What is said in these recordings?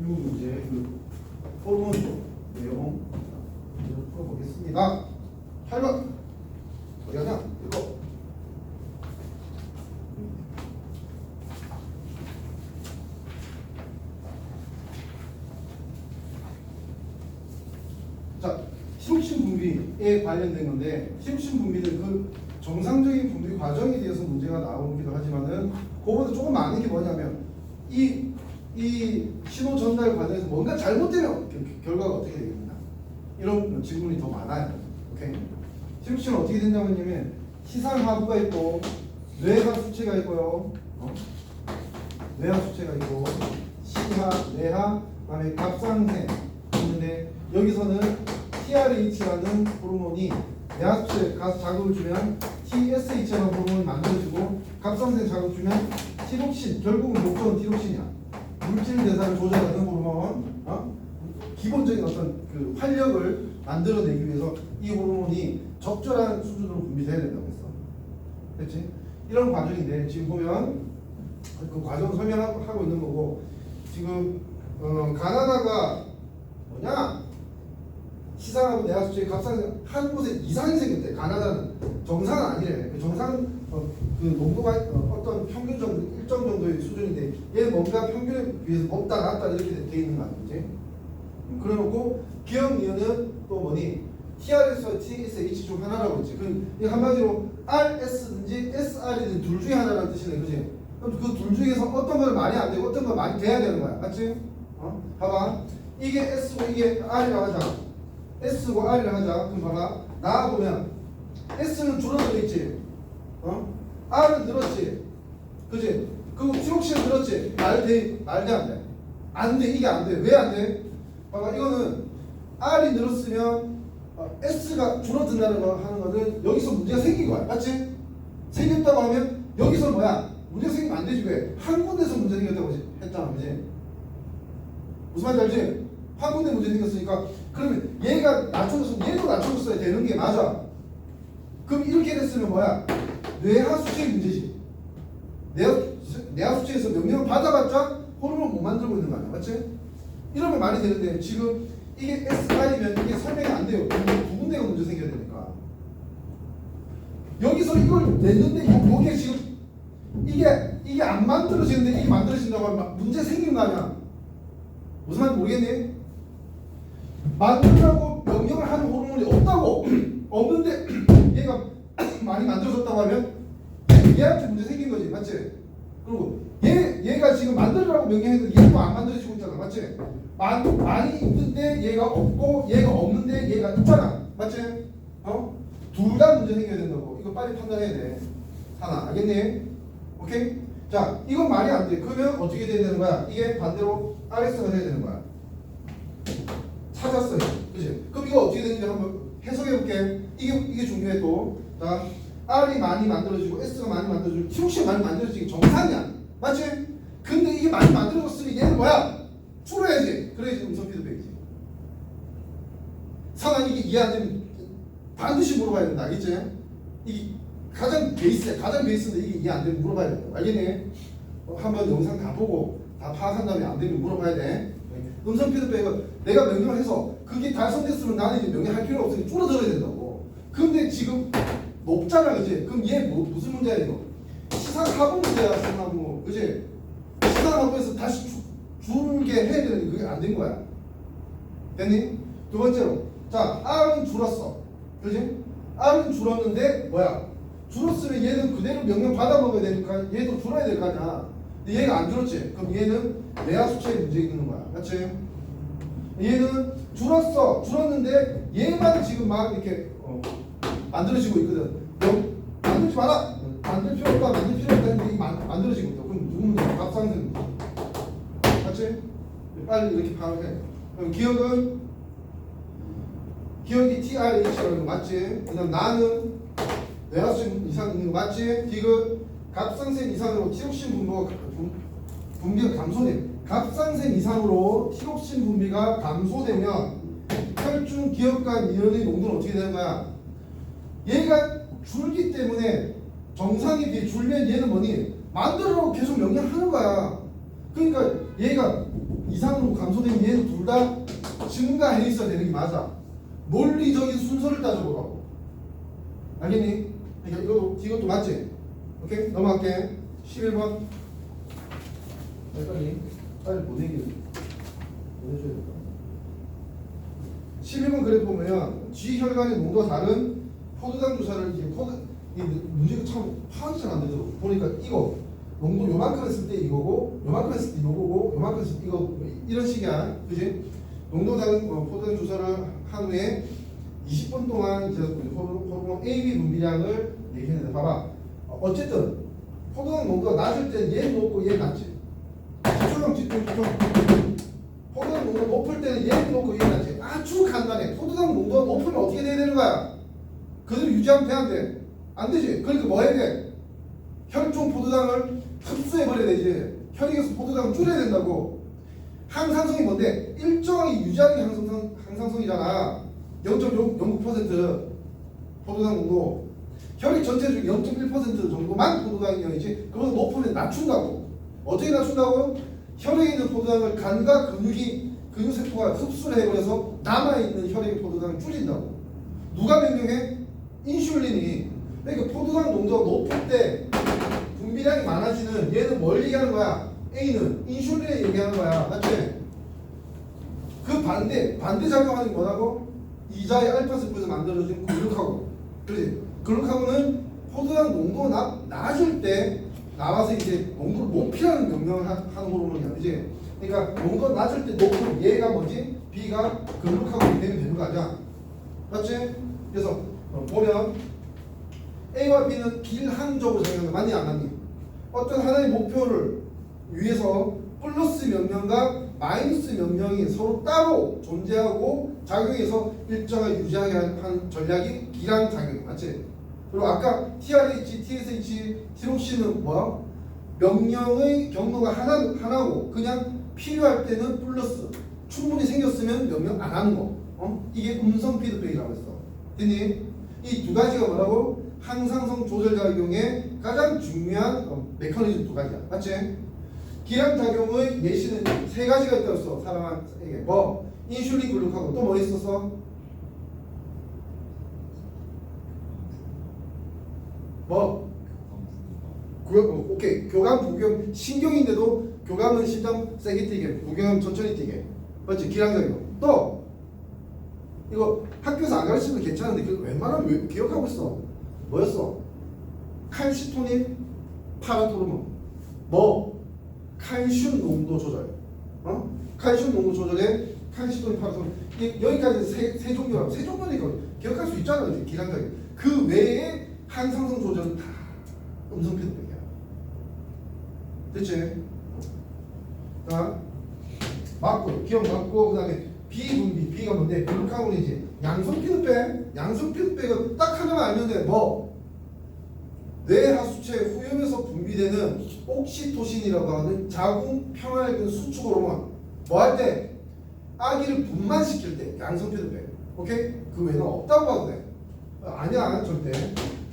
1번 문제 그쪽 내용 먼저 풀어보겠습니다. 8번 어디 가냐? 이거 자, 시록신 분비에 관련된 건데 시록신 분비는 그 정상적인 분비 과정에 대해서 문제가 나오기도 하지만은 그거보다 조금 많은 게 뭐냐면 이, 이 신호 전달 과정에서 뭔가 잘못되면 결과가 어떻게 되겠냐 이런 질문이 더 많아요. 오케이? 시록신은 어떻게 된다면 시상 하부가 있고 뇌하 수체가 있고요. 어? 뇌하 수체가 있고 시하, 뇌하, 그다음에 갑상생 있는데 여기서는 TRH라는 호르몬이 뇌하 수체에 가서 자극을 주면 TSH라는 호르몬이 만들어지고 갑상생 자극 주면 티록신 결국은 목적은 티록신이야. 물질 대사를 조절하는 호르몬, 어? 기본적인 어떤 그 활력을 만들어내기 위해서 이 호르몬이 적절한 수준으로 분비돼야 된다고 했어. 됐지? 이런 과정인데 지금 보면 그 과정 설명하고 있는 거고 지금 어, 가나다가 뭐냐 시상하고 내가 수치 값상 한 곳에 이상이 생겼대. 가나다는 정상은 아니래. 그 정상은 어, 그 농도가 어, 어떤 평균 정도 일정 정도의 수준인데 얘는 뭔가 평균에 비해서 높다 낮다 이렇게 돼 있는 거 아니지? 그래놓고 기억이어는 또 뭐니 TRS와 TSH 중 하나라고 했지. 그이 한마디로 RS든지 SR이든 둘 중에 하나라는 뜻이네, 그지? 그럼 그 둘 중에서 어떤 걸 많이 안 되고 어떤 걸 많이 돼야 되는 거야, 맞지? 어? 봐봐, 이게 S고 이게 R이라고 하자. S고 R이라고 하자. 그럼 봐봐, 나와 보면 S는 줄어들어 있지, 어? R은 늘었지, 그지? 그리고 티록신은 늘었지. 말돼, 말돼 안 돼? 안 돼, 이게 안 돼. 왜 안 돼? 봐봐, 이거는 R이 늘었으면 어, S가 줄어든다는 거 하는 거는 여기서 문제가 생긴 거야. 맞지? 생겼다고 하면 여기서 뭐야? 문제가 생기면 안 되지 왜? 한 군데서 문제 생겼다고 했잖아. 그지? 무슨 말인지 알지? 한 군데 문제 생겼으니까 그러면 얘가 낮춰졌으면 얘도 낮춰졌어야 되는 게 맞아. 그럼 이렇게 됐으면 뭐야? 뇌하 수치의 문제지. 뇌하, 뇌하 수치에서 명령을 받아봤자 호르몬 못 만들고 있는 거 아니야. 맞지? 이러면 말이 되는데 지금 이게 SI면 이게 설명이 안 돼요. 두 군데가 문제 생겨야 되니까. 여기서 이걸 냈는데 요- 요게 지금 이게 이게 안 만들어지는데 이게 만들어진다고 하면 문제 생긴 거 아니야. 무슨 말인지 모르겠니? 만들라고 명령을 하는 호르몬이 없다고 없는데 얘가 많이 만들어졌다고 하면 얘한테 문제 생긴 거지 맞지? 그리고 얘 얘가 지금 만들라고 명령했는데 얘도 안 만들어지고 있잖아 맞지? 많이 많이 있는데 얘가 없고 얘가 없는데 얘가 있잖아 맞지? 어? 둘 다 문제 생겨야 된다고 이거 빨리 판단해야 돼 하나 알겠니? 오케이? 자 이건 말이 안 돼 그러면 어떻게 돼야 되는 거야? 이게 반대로 RS가 돼야 되는 거야 찾았어요. 그지? 그럼 이거 어떻게 되는지 한번 해석해 볼게. 이게 이게 중요해 또. 자, R이 많이 만들어지고 S가 많이 만들어지고 T옥이 많이 만들어지기 정상이야. 맞지? 근데 이게 많이 만들어졌으면 얘는 뭐야? 줄어야지. 그래야지 음성 피드백이지. 상황 이게 이해 안 되면 반드시 물어봐야 된다. 알겠지? 이게 가장 베이스야. 가장 베이스인데 이게 이해 안 되면 물어봐야 된다. 알겠니? 어, 한번 영상 다 보고 다 파악한 다음에 안 되면 물어봐야 돼. 음성 피드백은 내가 명령을 해서 그게 달성됐으면 나는 이제 명령할 필요 없으니 줄어들어야 된다고. 근데 지금 높잖아, 그지? 그럼 얘 뭐, 무슨 문제야 이거? 시상 하부 문제야, 시상 하부, 그지? 시상 하부에서 다시 주, 줄게 해야 되는데 그게 안 된 거야. 됐니? 두 번째로, 자 R은 줄었어, 그지? R은 줄었는데 뭐야? 줄었으면 얘는 그대로 명령 받아 먹어야 되니까 얘도 줄어야 될 거 아니야. 근데 얘가 안 줄었지. 그럼 얘는 내하 수치에 문제 있는 거야. 맞지? 얘는 줄었어. 줄었는데 얘만 지금 막 이렇게 어, 만들어지고 있거든. 명, 만들지 마라. 만들 필요 없다. 만들 필요 없다. 했는데 이게 만, 만들어지고 있다. 그럼 누구 문제? 값상승. 맞지? 빨리 이렇게 파악해. 그럼 기억은 기억이 TRH라는 거 맞지? 그다음 나는 내화수 이상 있는 거 맞지? 디귿 갑상선 이상으로 티록신 분비가 분- 분비가 감소돼. 갑상선 이상으로 티록신 분비가 감소되면 혈중 기억과 이온의 농도는 어떻게 되는 거야? 얘가 줄기 때문에 정상에 비해 줄면 얘는 뭐니? 만들어라고 계속 명령하는 거야. 그러니까 얘가 이상으로 감소되면 얘는 둘 다 증가해 있어야 되는 게 맞아. 논리적인 순서를 따져보라고. 알겠니? 그러니까 이것도 이것도 맞지? 오케이 넘어갈게. 11번. 빨리 빨리 보내기 보내줘야 될까? 11번 그래 보면 G 혈관의 농도가 다른 포도당 주사를 이제 포도 이 문제가 참 파악이 잘 안 되더라고. 보니까 이거 농도 요만큼 했을 때 이거고 요만큼 했을 때 이거고 요만큼 했을 때 이거 이런 식이야. 그지? 농도 다른 어, 포도당 주사를 한 후에 20분 동안 이제 호르몬 호르몬 AB 분비량을 얘기했는데 봐봐. 어, 어쨌든 포도당 농도가 낮을 때는 얘 높고 얘 낮지. 집중 집중 집중. 포도당 농도가 높을 때는 얘 높고 얘 낮지. 아주 간단해. 포도당 농도가 높으면 어떻게 돼야 되는 거야? 그대로 유지하면 돼, 안 돼? 안 되지. 그러니까 뭐 해야 돼? 혈중 포도당을 흡수해버려야 되지. 혈액에서 포도당을 줄여야 된다고. 항상성이 뭔데? 일정하게 유지하는 게 항상성, 항상성이잖아. 0.09% 포도당 농도. 혈액 전체 중 0.1% 정도만 포도당이지. 그보다 높으면 낮춘다고. 어떻게 낮춘다고? 혈액에 있는 포도당을 간과 근육이 근육세포가 흡수를 해버려서 남아있는 혈액의 포도당을 줄인다고. 누가 명령해? 인슐린이. 그러니까 포도당 농도가 높을 때 분비량이 많아지는 얘는 뭘 얘기하는 거야? A는 인슐린을 얘기하는 거야. 맞지? 그 반대, 반대 작용하는 게 뭐라고? 이자의 알파세포에서 만들어진 글루카곤. 그렇지? 글루카곤은 포도당 농도가 나, 낮을 때 나와서 이제 농도를 높이라는 명령을 하- 하는 호르몬이야. 그지? 그러니까 농도가 낮을 때 높은 얘가 뭐지? B가 글루카곤이 되면 되는 거 아니야? 맞지? 그래서 어, 보면 A와 B는 길항적으로 작용한다. 맞니 안 맞니? 어떤 하나의 목표를 위해서 플러스 명령과 마이너스 명령이 서로 따로 존재하고 작용해서 일정을 유지하게 하는 전략이 기량 작용 맞지? 그리고 아까 TRH, TSH, 티록신은 뭐 명령의 경로가 하나 하나고 그냥 필요할 때는 플러스 충분히 생겼으면 명령 안 하는 거. 어? 이게 음성 피드백이라고 했어. 됐니? 이 두 가지가 뭐라고? 항상성 조절 작용의 가장 중요한 어, 메커니즘 두 가지야. 맞지? 기량 작용의 예시는 세 가지가 있다고 했어. 사람에게 뭐 인슐린 글루카곤 또뭐 있었어? 뭐 그, 어, 오케이 교감 부경 신경인데도 교감은 심장 세게 뛰게 부경은 천천히 뛰게 맞지 기량작용 또 이거 학교에서 안 가르치면 괜찮은데 그 웬만하면 왜 기억하고 있어? 뭐였어? 칼시토닌 파라토르몬. 뭐? 칼슘 농도 조절. 어? 칼슘 농도 조절에 칼시토닌 파라토르몬. 이- 여기까지 세, 세 종류라고. 세 종류니까 기억할 수 있잖아 이제 기량작용 그 외에 항상성 조절은 다 음성 피드백이야. 됐지? 자, 맞고, 기억 맞고, 그 다음에 비분비, 비가 뭔데? 글루카곤이지. 양성 피드백, 양성 피드백은 딱 하나만 알면 돼. 뭐? 뇌하수체 후염에서 분비되는 옥시토신이라고 하는 자궁 평화액은 수축 호르몬. 뭐 할 때? 아기를 분만시킬 때 양성 피드백. 오케이? 그 외에는 없다고 봐도 돼. 어, 아니야, 절대.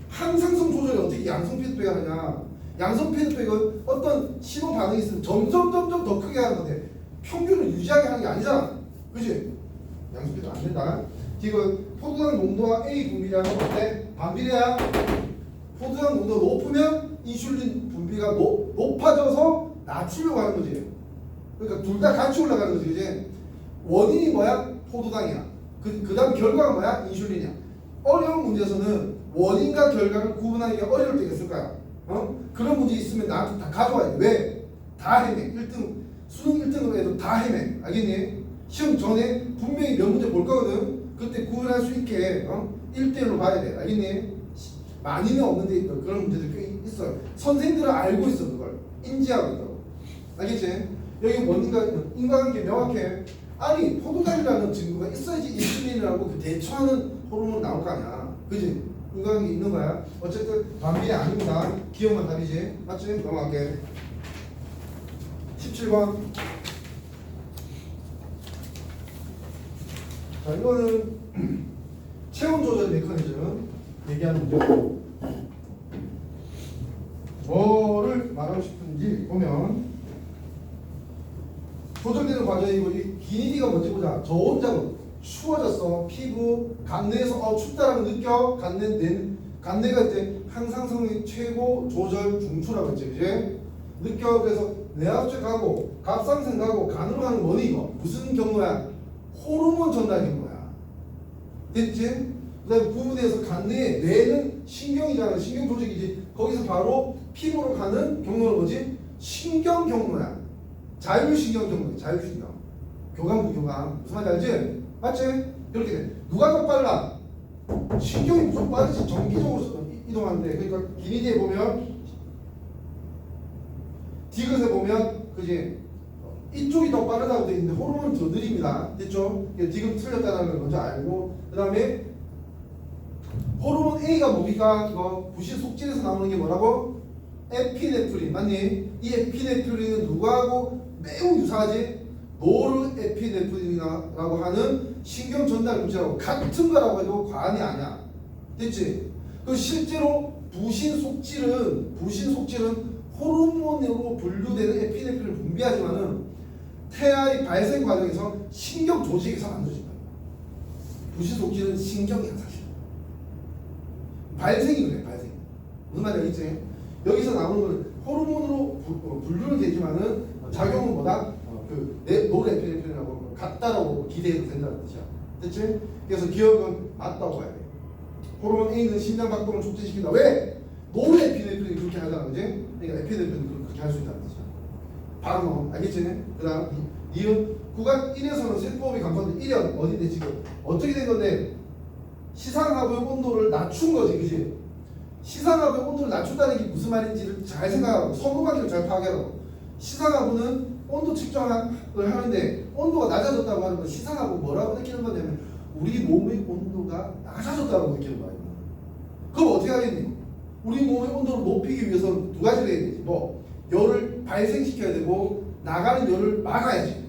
항상성 조절이 어떻게 양성 피드백 하느냐? 양성 피드백은 어떤 신호 반응이 있으면 점점 점점 더 크게 하는 건데 평균을 유지하게 하는 게 아니잖아. 그지? 피드백 안 된다. 지금 포도당 농도와 A 분비량은 어때? 반비례야. 포도당 농도가 높으면 인슐린 분비가 높, 높아져서 낮추려고 하는 거지. 그러니까 둘 다 같이 올라가는 거지. 그지? 원인이 뭐야? 포도당이야. 그, 그 다음 결과가 뭐야? 인슐린이야. 어려운 문제에서는 원인과 결과를 구분하기가 어려울 때가 있을 거야. 어? 그런 문제 있으면 나한테 다 가져와야 돼. 왜? 다 헤매. 1등, 수능 1등으로 해도 다 헤매. 알겠니? 시험 전에 분명히 몇 문제 볼 거거든. 그때 구분할 수 있게 어? 1대1로 봐야 돼. 알겠니? 많이는 없는데 그런 문제들 꽤 있어요. 선생님들은 알고 있어 그걸. 인지하고 있다고. 알겠지? 여기 원인과 인과관계 명확해. 아니 포도당이라는 증거가 있어야지 인슐린이라고 그 대처하는 호르몬 나올 거 아니야. 그지? 인과관계 있는 거야. 어쨌든 반비례 아닙니다. 기억만 답이지. 맞지? 넘어갈게. 17번. 자 이거는 체온 조절 메커니즘 얘기하는 문제고 뭐를 말하고 싶은지 보면 조절되는 과정이고 이 기니디가 뭔지 보자. 저온자고 추워졌어. 피부 간내에서 어 춥다라고 느껴. 간내 내 간내가 이제 항상성의 최고 조절 중추라고 했지, 그지? 느껴 그래서 뇌압축 가고 갑상선 가고 간으로 가는 건 뭐니 이거? 무슨 경로야? 호르몬 전달 경로야. 됐지? 그 다음에 부분에서 간내 뇌는 신경이잖아. 신경 조직이지. 거기서 바로 피부로 가는 경로는 뭐지? 신경 경로야. 자율신경 경로, 자율신경. 교감 부 교감. 무슨 말인지 알지? 맞지? 이렇게 돼. 누가 더 빨라? 신경이 무슨 빠르지? 정기적으로 이- 이동하는데. 그러니까 기니디에 보면 디귿에 보면 그지? 이쪽이 더 빠르다고 돼 있는데 호르몬은 더 느립니다. 됐죠? 디귿 틀렸다는 걸 먼저 알고 그 다음에 호르몬 A가 뭡니까? 이거 부신 속질에서 나오는 게 뭐라고? 에피네프린 맞니? 이 에피네프린은 누구하고 매우 유사하지? 노르에피네프린이라고 하는 신경 전달 물질하고 같은 거라고 해도 과언이 아니야. 됐지? 그 실제로 부신 속질은 부신 속질은 호르몬으로 분류되는 에피네프린을 분비하지만은 태아의 발생 과정에서 신경 조직에서 만들어진 거야. 부신 속질은 신경이야 사실. 발생이 그래 발생. 무슨 말인지 알겠지? 여기서 나오는 거는 호르몬으로 부- 어, 분류는 되지만은 작용은 뭐다? 어, 그 내- 노르에피네프린하고 같다라고 기대해도 된다는 뜻이야. 됐지? 그래서 기억은 맞다고 봐야 돼. 호르몬 A는 심장 박동을 촉진시킨다. 왜? 노르에피네프린이 그렇게 하잖아, 그지? 그러니까 에피네프린이 그렇게 할 수 있다는 뜻이야. 바로. 알겠지? 그 다음 이은 구간 1에서는 세포업이 감소하는데 1은 어딘데 지금? 어떻게 된 건데? 시상하부의 온도를 낮춘 거지 그지? 시상하부의 온도를 낮춘다는 게 무슨 말인지를 잘 생각하고 성공관계를 잘 파악하라고. 시상하부는 온도 측정을 하는데 온도가 낮아졌다고 하는 건 시상하부 뭐라고 느끼는 거냐면 우리 몸의 온도가 낮아졌다고 느끼는 거야 그럼 어떻게 하겠니? 우리 몸의 온도를 높이기 위해서는 두 가지를 해야 되지. 뭐 열을 발생시켜야 되고 나가는 열을 막아야지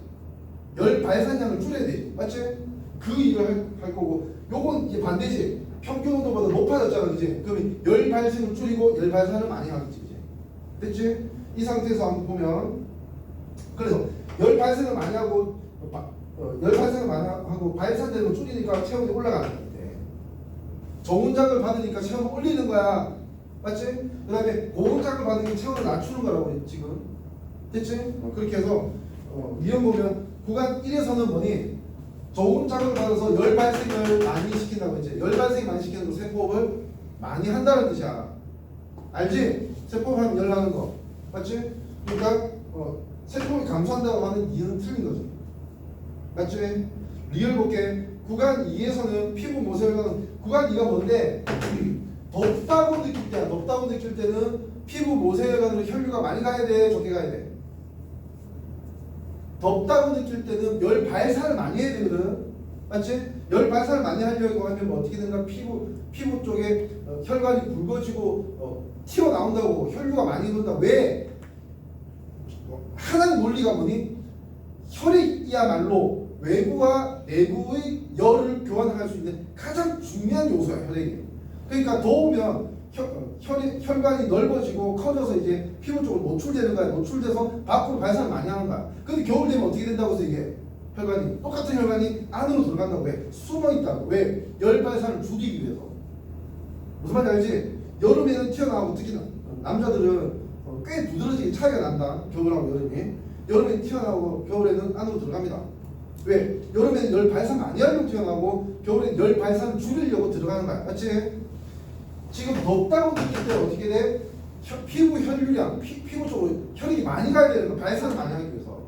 열 발산량을 줄여야 되지 맞지? 그 일을 할, 할 거고 요건 이제 반대지 평균 온도보다 높아졌잖아 그지? 그러면 열 발생을 줄이고 열 발산을 많이 하겠지 그지? 됐지? 이 상태에서 한번 보면 그래서 열 발생을 많이 하고 바- 어, 열 발생을 많이 하고 발산되는 걸 줄이니까 체온이 올라가는 건데 저온장을 받으니까 체온을 올리는 거야 맞지? 그 다음에 고온장을 받으니까 체온을 낮추는 거라고 지금 됐지? 어, 그렇게 해서 어, 이런 보면 구간 1에서는 뭐니? 자극을 받아서 열 발생을 많이 시킨다고 했지. 열 발생 많이 시키는 거 세포업을 많이 한다는 뜻이야. 알지? 세포업 하면 열 나는 거. 맞지? 그러니까 어, 세포업이 감소한다고 하는 이유는 틀린 거지. 맞지? 리얼 볼게. 구간 2에서는 피부 모세혈관은 구간 2가 뭔데? 덥다고 느낄 때야. 덥다고 느낄 때는 피부 모세혈관으로 혈류가 많이 가야 돼. 적게 가야 돼. 덥다고 느낄 때는 열 발산을 많이 해야 되거든. 맞지? 열 발산을 많이 하려고 하면 뭐 어떻게 된가 피부 피부 쪽에 어, 혈관이 굵어지고 어, 튀어 나온다고 혈류가 많이 돈다. 왜? 어, 하나의 논리가 뭐니? 혈액이야말로 외부와 내부의 열을 교환할 수 있는 가장 중요한 요소야 혈액이. 그러니까 더우면 혈, 어, 혈, 혈관이 넓어지고 커져서 이제 피부 쪽으로 노출되는 거야. 노출돼서 밖으로 발산을 많이 하는 거야. 근데 겨울 되면 어떻게 된다고 해서 이게 혈관이 똑같은 혈관이 안으로 들어간다고 왜? 숨어 있다고 왜? 열 발산을 줄이기 위해서. 무슨 말인지 알지? 여름에는 튀어나오고 특히 나- 남자들은 어, 꽤 두드러지게 차이가 난다. 겨울하고 여름이. 여름에 튀어나오고 겨울에는 안으로 들어갑니다. 왜? 여름에는 열 발산 많이 하려고 튀어나오고 겨울에는 열 발산을 줄이려고 들어가는 거야. 맞지? 지금 덥다고 느낄 때 어떻게 돼? 혀- 피부 혈류량, 피, 피부 쪽으로 혈액이 많이 가야 되는 거 발산을 많이 하기 위해서.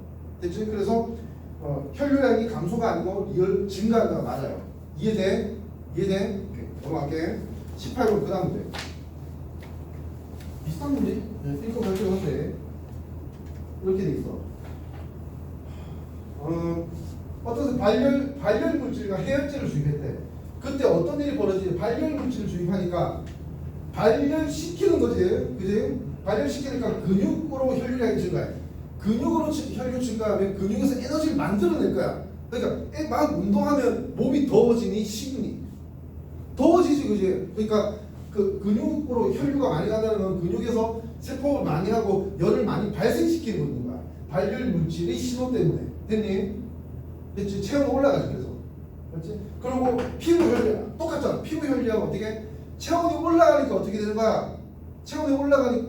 됐지? 그래서 어, 혈류량이 감소가 아니고 리얼 증가한다 맞아요. 이해돼? 이해돼? 넘어갈게. 18번 그 다음 문제. 비슷한 문제? 네, 읽고 갈게요 한데 이렇게 돼 있어. 어, 어떤 발열 발열 물질과 해열제를 주입했대. 그때 어떤 일이 벌어지지? 발열 물질을 주입하니까 발열시키는 거지, 그지? 발열시키니까 근육으로 혈류량이 증가해. 근육으로 치- 혈류 증가하면 근육에서 에너지를 만들어낼 거야. 그러니까 애- 막 운동하면 몸이 더워지니 식니? 더워지지, 그지? 그러니까 그 근육으로 혈류가 많이 간다는 건 근육에서 세포를 많이 하고 열을 많이 발생시키는 거야. 발열 물질의 신호 때문에 됐니? 됐지? 체온이 올라가지 그래서 맞지? 그리고 피부 혈류 똑같잖아 피부 혈류하고 어떻게 체온이 올라가니까 어떻게 되는 거야? 체온이 올라가니까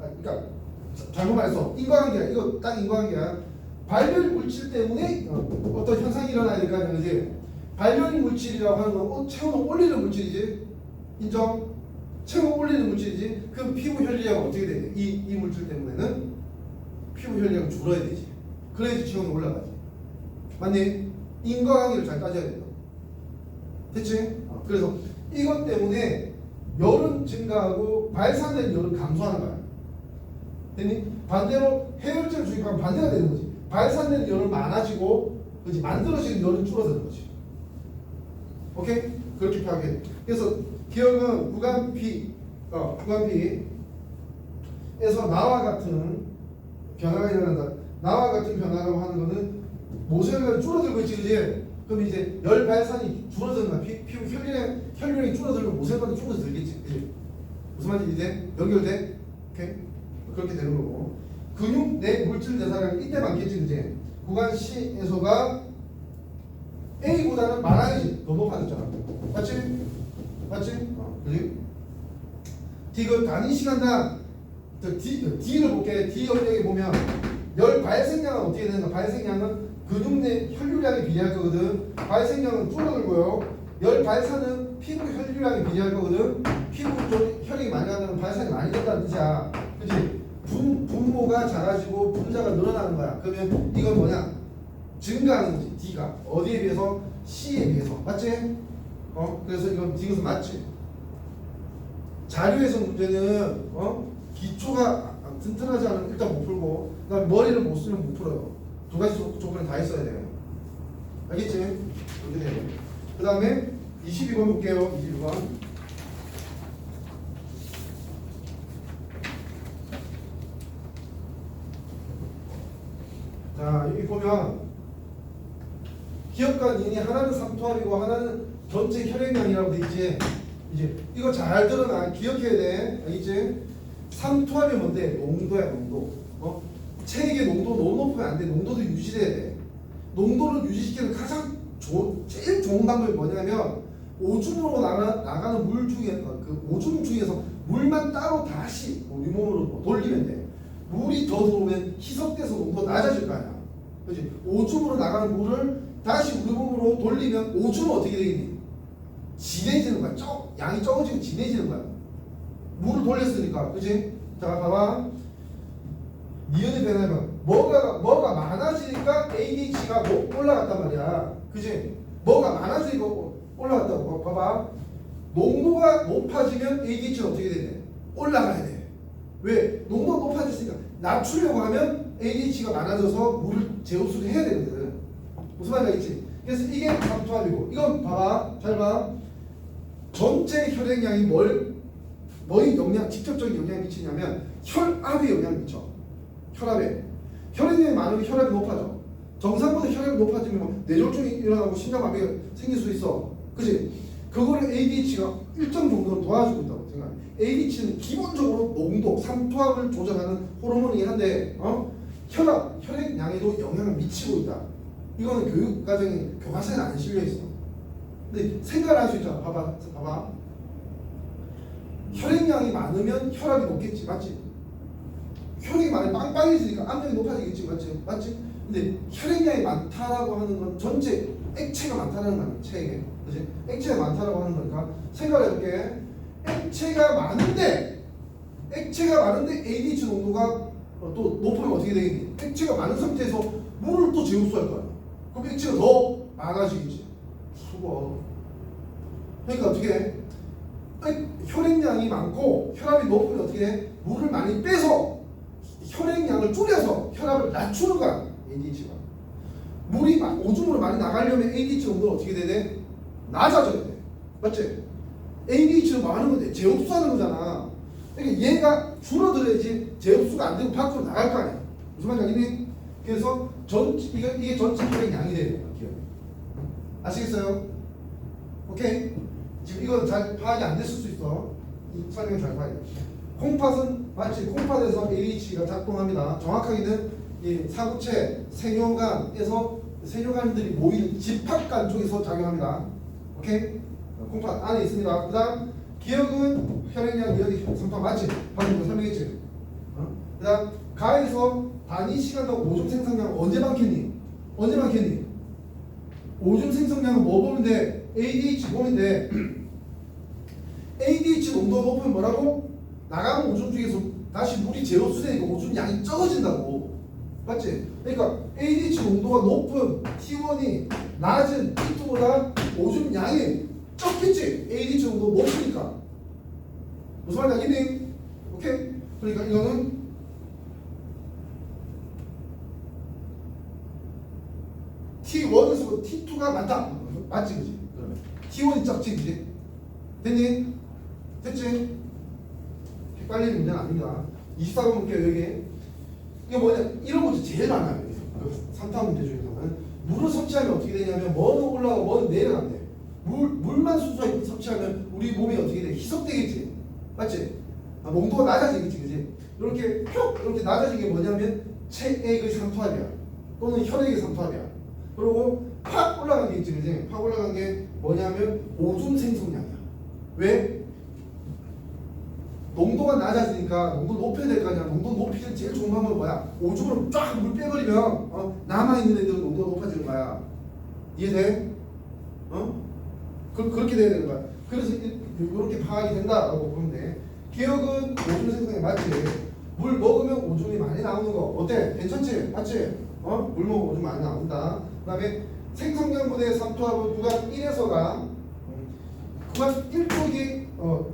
아, 그러니까 자- 잘못 말했어 인과관계야 이거 딱 인과관계야 발열 물질 때문에 어, 떤 현상이 일어나야 될거 아니야 그지? 발열 물질이라고 하는 건 어, 체온을 올리는 물질이지 인정? 체온 올리는 물질이지 그럼 피부 혈류하고 어떻게 돼? 이, 이 물질 때문에는 피부 혈류가 줄어야 되지 그래야지 체온이 올라가지 맞니? 인과관계를 잘 따져야 됐지? 어, 그래서 이것 때문에 열은 증가하고 발산된 열은 감소하는 거야 됐니? 반대로 해열제를 주입하면 반대가 되는 거지 발산된 열은 많아지고 그지 만들어지는 열은 줄어드는 거지 오케이? 그렇게 돼. 그래서 기억은 구간 P 어, 구간 P에서 나와 같은 변화가 일어난다 나와 같은 변화라고 하는 거는 모세혈관이 줄어들고 있지 그지? 그럼 이제 열 발산이 줄어드는 거야 피, 피부 혈류량, 혈류량이 줄어들면 모세혈관이 줄어들겠지 그지? 무슨 말인지 이제 연결돼? 오케이? 그렇게 되는 거고 근육 내 물질 대사량이 이때 많겠지 그지? 구간 C에서가 A보다는 많아야지 더 높아졌잖아 맞지? 맞지? 어, 그지? D 그 단위 시간당 저 D, 그 D를 볼게 D 영역에 보면 열 발생량은 어떻게 되는가 발생량은 근육 내 혈류량에 비례할 거거든. 발생량은 줄어들고요 열 발산은 피부 혈류량에 비례할 거거든. 피부 쪽 혈액이 많이 가면 발산이 많이 된다는 뜻이야. 그지? 분, 분모가 작아지고 분자가 늘어나는 거야. 그러면 이건 뭐냐? 증가하는 거지 D가. 어디에 비해서? C에 비해서. 맞지? 어? 그래서 이건 D것은 맞지? 자료에서 문제는 어? 기초가 튼튼하지 않으면 일단 못 풀고 그다음 머리를 못 쓰면 못 풀어요 두 가지 조- 조건을 다 있어야 돼요 알겠지? 그 다음에 22번 볼게요 22번 자 여기 보면 기업과 인이 하나는 삼투압이고 하나는 전체 혈액량이라고 돼 있지. 이제 이거 잘 들어놔 기억해야 돼. 알겠지? 삼투압이 뭔데? 농도야 농도. 어? 체액의 농도 너무 높으면 안 돼. 농도도 유지돼야 돼. 농도를 유지시키는 가장 좋은 제일 좋은 방법이 뭐냐면 오줌으로 나가, 나가는 물 중에 어, 그 오줌 중에서 물만 따로 다시 우리 몸으로 돌리면 돼. 물이 더 들어오면 희석돼서 농도 낮아질 거 아니야. 그렇지? 오줌으로 나가는 물을 다시 우리 몸으로 돌리면 오줌은 어떻게 되겠니? 진해지는 거야. 적, 양이 적어지고 진해지는 거야. 물을 돌렸으니까, 그지? 자, 봐봐. 니은이 변하면 뭐가 뭐가 많아지니까 ADH가 뭐 올라갔단 말이야. 그지? 뭐가 많아지니까 올라갔다고. 봐봐. 농도가 높아지면 ADH는 어떻게 되냐? 올라가야 돼. 왜? 농도가 높아졌으니까 낮추려고 하면 ADH가 많아져서 물을 재흡수를 해야 되거든. 무슨 말인지 알겠지? 그래서 이게 삼투압이고 이건 봐봐 잘 봐. 전체 혈액량이 뭘 뭐에 영향 직접적인 영향을 미치냐면 혈압에 영향을 미쳐. 혈압에 혈액량이 많으면 혈압이 높아져. 정상보다 혈압이 높아지면 뭐 뇌졸중이 일어나고 심장마비가 생길 수 있어. 그지? 그거를 ADH가 일정 정도는 도와주고 있다고 생각해. ADH는 기본적으로 농도, 삼투압을 조절하는 호르몬이긴 한데, 어? 혈압, 혈액량에도 영향을 미치고 있다. 이거는 교육 과정에 교과서에 안 실려 있어. 근데 생각을 할 수 있잖아. 봐봐, 봐봐. 혈액량이 많으면 혈압이 높겠지, 맞지? 혈액이 많이 빵빵해지니까 압력이 높아지겠지, 맞지? 맞지? 근데 혈액량이 많다라고 하는 건 전체 액체가 많다는 거야, 체에. 그지? 액체가 많다라고 하는 거니까 생각을 해볼게. 액체가 많은데, 액체가 많은데 ADH 농도가 어, 또 높으면 어떻게 되겠니? 액체가 많은 상태에서 물을 또 재흡수할 거야. 그럼 액체가 더 많아지겠지. 수고. 그러니까 어떻게 해? 액- 혈액량이 많고 혈압이 높으면 어떻게 해? 물을 많이 빼서 혈액량을 줄여서 혈압을 낮추는 거야. ADH가. 물이 마- 오줌으로 많이 나가려면 ADH 농도가 어떻게 돼야 돼? 낮아져야 돼. 맞지? ADH는 뭐 하는 건데? 재흡수하는 거잖아. 그러니까 얘가 줄어들어야지 재흡수가 안 되고 밖으로 나갈 거 아니야. 무슨 말인지 알겠니? 그래서 전 이게, 이게 전체 혈액량이 되는 거야. 기억. 아시겠어요? 오케이? 지금 이건 잘 파악이 안 됐을 수 있어. 이 설명 잘 돼. 콩팥은 마치 콩팥에서 AH가 작동합니다. 정확하게는 이 사구체 생효관에서 생효관들이 모이는 집합관 쪽에서 작용합니다. 오케이? 콩팥 안에 있습니다. 그 다음 기억은 혈액량 여기 삼파 맞지? 방금 설명했지? 어? 그 다음 가에서 단위 시간당 오줌 생성량 언제 많겠니? 언제 많겠니? 오줌 생성량은 뭐 보면 돼? ADH 보면 돼. ADH 농도가 높으면 뭐라고? 나가는 오줌 중에서 다시 물이 재흡수되니까 오줌 양이 적어진다고. 맞지? 그러니까 ADH 농도가 높은 T1이 낮은 T2보다 오줌 양이 적겠지? ADH 농도 높으니까. 무슨 말인지 알겠니? 오케이? 그러니까 이거는 T1에서 T2가 많다. 맞지, 그지? 그러면 T1이 적지, 그지? 됐니? 됐지? 헷갈리는 문제는 아닙니다. 24번 볼게요, 여기. 이게 뭐냐, 이런 문제 제일 많아요. 여기. 그 3타 문제 중에서는. 물을 섭취하면 어떻게 되냐면, 뭐는 올라가고 뭐는 내려간대. 물, 물만 순수하게 섭취하면 우리 몸이 어떻게 돼? 희석되겠지. 맞지? 아, 농도가 낮아지겠지, 그지? 이렇게 쭉 이렇게 낮아진 게 뭐냐면 체액의 삼투압이야. 또는 혈액의 삼투압이야. 그리고 팍 올라간 게 있지, 그지? 팍 올라간 게 뭐냐면 오줌 생성량이야. 왜? 농도가 낮아지니까 농도 높여야 될 거 아니야. 농도 높이는 제일 좋은 방법은 뭐야? 오줌으로 쫙 물 빼버리면 어? 남아있는 애들은 농도가 높아지는 거야. 이해돼? 어? 그, 그렇게 돼야 되는 거야. 그래서 이렇게 파악이 된다라고 보면 돼. 기억은 오줌 생성이 맞지? 물 먹으면 오줌이 많이 나오는 거 어때? 괜찮지? 맞지? 어? 물 먹으면 오줌 많이 나온다. 그 다음에 생성량분의 삼투압은 구간 1에서가 구간 1쪽이 어,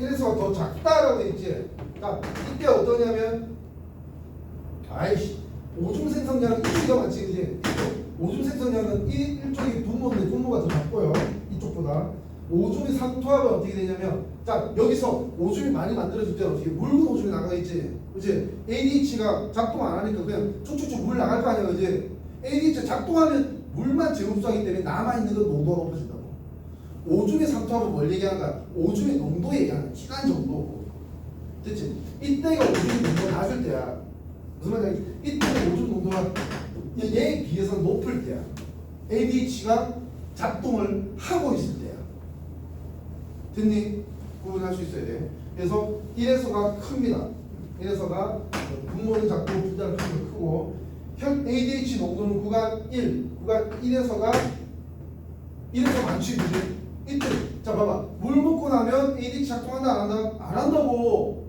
1에서가 더 작다라고 돼 있지? 그러니까 이때 어떠냐면 아이씨 오줌 생성량은 1쪽이 많지 그지? 오줌 생성량은 1, 1쪽이 분모인데 분모가 더 작고요 이쪽보다 오줌의 삼투압은 어떻게 되냐면 자 여기서 오줌이 많이 만들어질 때는 어떻게 묽은 오줌이 나가겠지 그지 ADH가 작동 안 하니까 그냥 쭉쭉쭉 물 나갈 거 아니야 그지 ADH 작동하면 물만 재흡수하기 때문에 남아있는 건 농도가 높아진다 고 오줌의 삼투압은 뭘 얘기하는 거야 오줌의 농도 얘기하는 시간 정도 됐지 이때가 오줌의 농도가 낮을 때야 무슨 말이야 이때가 오줌 농도가 얘에 비해서 높을 때야 ADH가 작동을 하고 있을 때야 됐니? 구분할 수 있어야 돼. 그래서 1에서가 큽니다. 1에서가 분모는 작고 분자는 크고 현 ADH 농도는 구간 1, 구간 1에서가 1에서 많지 그지? 이때 자 봐봐 물 먹고 나면 ADH 작동한다 안 한다? 안 한다고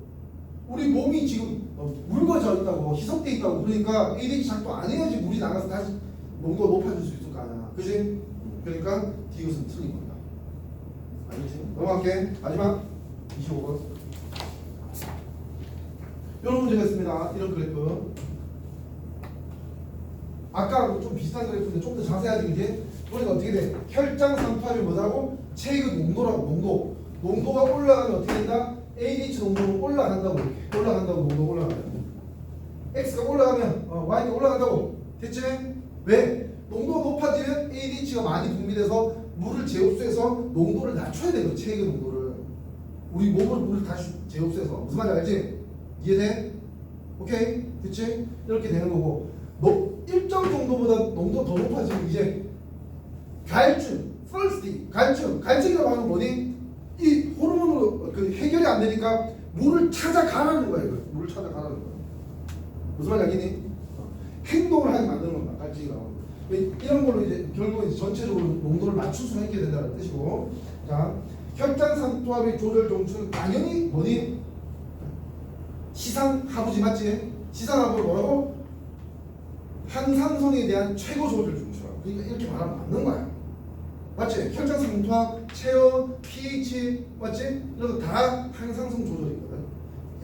우리 몸이 지금 어, 묽어져 있다고 희석돼 있다고 그러니까 ADH 작동 안 해야지 물이 나가서 다시 농도가 높아질 수 있을 거 아니야 그지? 그러니까 디귿은 틀린 겁니다 알겠지? 넘어갈게. 마지막 25번. 이런 문제가 있습니다. 이런 그래프. 아까하고 좀 비슷한 그래프인데 좀 더 자세하게 이제 보니까 어떻게 돼? 혈장 상투압이 뭐라고? 체액의 농도라고 농도. 농도가 올라가면 어떻게 된다? ADH 농도는 올라간다고. 올라간다고 농도 올라간다. X가 올라가면 어, Y가 올라간다고. 됐지? 왜? 농도가 높아지면 ADH가 많이 분비돼서 물을 재흡수해서 농도를 낮춰야 되거든 체액의 농도를 우리 몸을 물을 다시 재흡수해서 무슨 말인지 알지? 이해돼? 오케이? 됐지? 이렇게 되는 거고 높, 일정 정도보다 농도 더 높아지면 이제 갈증, first 갈증 갈증이라고 하는 건 뭐니? 이 호르몬으로 그 해결이 안 되니까 물을 찾아가라는 이거 물을 찾아가라는 거야 무슨 말인지 알겠니? 어. 행동을 하게 만드는 겁니다 갈증이라고 하는 거. 이런 걸로 이제 결국 이제 전체적으로 농도를 맞출 수가 있게 된다는 뜻이고 자 혈장 삼투압의 조절 종추는 당연히 뭐니 시상 하부지 맞지 시상 하부를 뭐라고 항상성에 대한 최고 조절 종추라고 그러니까 이렇게 말하면 맞는 거야 맞지? 혈장 삼투압 체온 pH 맞지? 이런 거다 항상성 조절이거든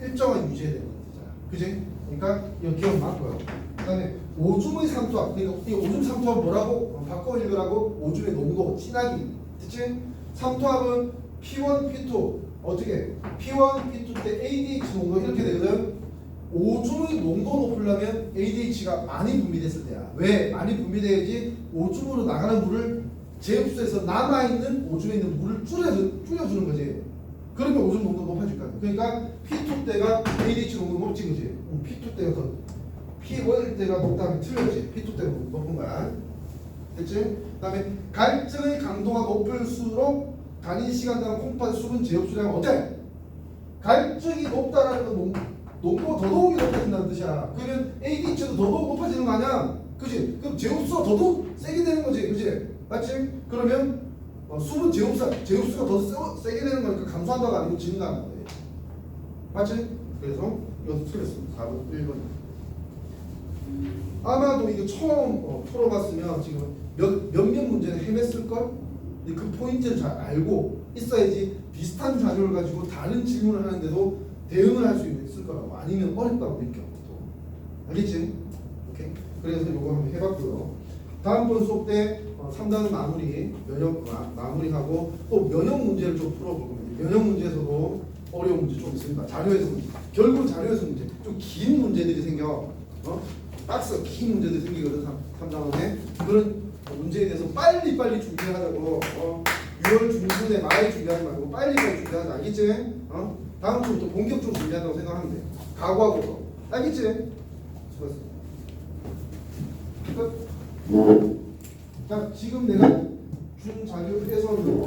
일정한 유지해야 되는 거잖아 그지? 그러니까 이거 기억 맞고요. 그 다음에 오줌의 삼투압 그러니까 이 오줌 삼투압 뭐라고? 어, 바꿔 읽으라고? 오줌의 농도 진하기. 됐지? 삼투압은 P1, P2 어떻게? P1, P2 때 ADH 농도 이렇게 되거든. 오줌의 농도 높으려면 ADH가 많이 분비됐을 때야. 왜? 많이 분비돼야지 오줌으로 나가는 물을 재흡수해서 남아있는 오줌에 있는 물을 줄여주, 줄여주는 거지 그러면 오줌 농도 높아질 거야 그러니까 P2 때가 ADH 농도 높지 그지 P2 때가 더 P1일 때가 높다면 틀렸지. P2 때가 높은 거야. 됐지? 그 다음에 갈증의 강도가 높을수록 단위 시간당 콩팥 수분 제곱 수량 어때? 갈증이 높다라는 건 농, 농도가 더더욱이 높아진다는 뜻이야. 그러면 ADH도 더더욱 높아지는 거 아니야? 그지? 그럼 제곱수가 더더욱 세게 되는 거지. 그지? 맞지? 그러면 어, 수분 제곱수, 제곱수가 더 세, 세게 되는 거니까 감소한다가 아니고 증가하는 거예요. 맞지? 그래서 이것도 틀렸습니다. 4번, 1번. 아마도 이거 처음 어, 풀어봤으면 지금 몇, 몇몇 문제는 헤맸을걸? 그 포인트를 잘 알고 있어야지 비슷한 자료를 가지고 다른 질문을 하는데도 대응을 할 수 있을 거라고 아니면 어렵다고 느껴 또 알겠지? 오케이? 그래서 이거 한번 해봤고요 다음번 수업 때 어, 3단은 마무리 면역 마, 마무리하고 또 면역 문제를 좀 풀어볼 겁니다 면역 문제에서도 어려운 문제 좀 있습니다 자료에서 문제 결국 자료에서 문제 좀 긴 문제들이 생겨 어? 박스가 긴 문제들이 생기거든 3단원에 그런 문제에 대해서 빨리빨리 준비하자고 어? 6월 중순에 말에 준비하지 말고 빨리빨리 준비하자 알겠지? 어? 다음 주부터 본격적으로 준비한다고 생각하면 돼 각오하고 알겠지? 수고했어 끝. 자 지금 내가 준 자료에서는